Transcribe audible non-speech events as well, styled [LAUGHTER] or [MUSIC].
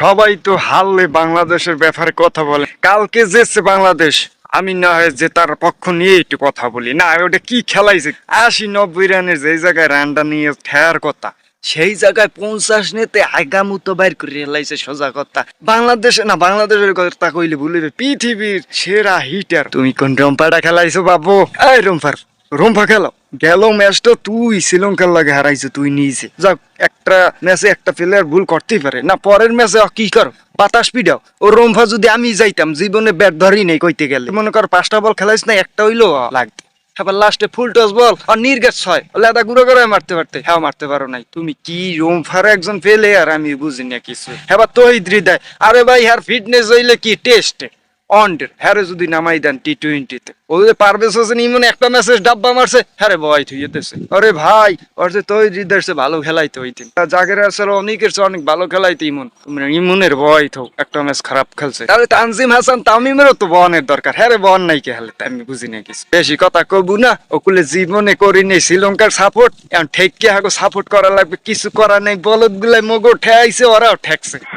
সবাই তো হারলে বাংলাদেশের ব্যাপারে কথা বলে। কালকে যেছে বাংলাদেশ। আমি না হয় যে তার পক্ষ নিয়ে একটু কথা বলি। না, ওটা কি খেলাইছে? আশি নব্বই রানের যে জায়গায় রানটা নিয়ে ঠেয়ার কথা, সেই জায়গায় পঞ্চাশ নেতে আগামুতো বাইর করে হেলাইছে সোজা কথা। বাংলাদেশে, না, বাংলাদেশের কথা কইলে ভুলিবে পৃথিবীর সেরা হিটার তুমি কোন রম্পাটা খেলাইছো বাবু? এই রম্পার। রম্পা খেলো। গেল ম্যাচটা তুই শ্রীলঙ্কার লাগে হারাইছে, তুই নিয়েছে যাক, একটা ম্যাচে একটা প্লেয়ার ভুল করতেই পারে। না, পরের ম্যাচে কি করো? বাতাস পিডাও ও রম্ফা যদি আমি যাইতাম, জীবনে ব্যাট ধরি নেই কইতে গেলে। মনে কর পাঁচটা বল খেলাইছ না, একটা হইল লাগতো এবার লাস্টে ফুল টস বল, আর নির্গেট ছয়। লেদা গুঁড়ো করে মারতে পারতে হ্যাঁ মারতে পারো নাই। তুমি কি রোমফার একজন পেলে আর আমি বুঝি না কিছু এবার তহিদ হৃদয় আরে ভাই হ্যার ফিটনেস হইলে কি? টেস্টে অন্ডের হ্যারে যদি নামাই দেন টি টোয়েন্টিতে ওই যে পারভেজ হোসেন ইমন একটা মেসেজ ডাব্বা মারছে, হ্যারে বয় থুইতেছে আরে ভাই, ওর যে হৃদয়ের সে ভালো খেলাইতে হইতেন জাগের আসলে অনেকের অনেক ভালো খেলাইতে ইমন। তুমি ইমনের বয় তো একটা ম্যাচ খারাপ খেলছে। তাহলে তানজিম হাসান তামিমেরও তো বনের দরকার। হ্যাঁ রে বন নাই কে হেলে আমি বুঝি না কিছু। বেশি কথা কবু না, ওকুলে জীবনে করি নেই শ্রীলঙ্কার সাপোর্ট এখন ঠেককে হাগো সাপোর্ট করা লাগবে, কিছু করা নেই বলদ গুলাই মগো ঠেয়াইছে, ওরাও ঠেকছে। [LAUGHS]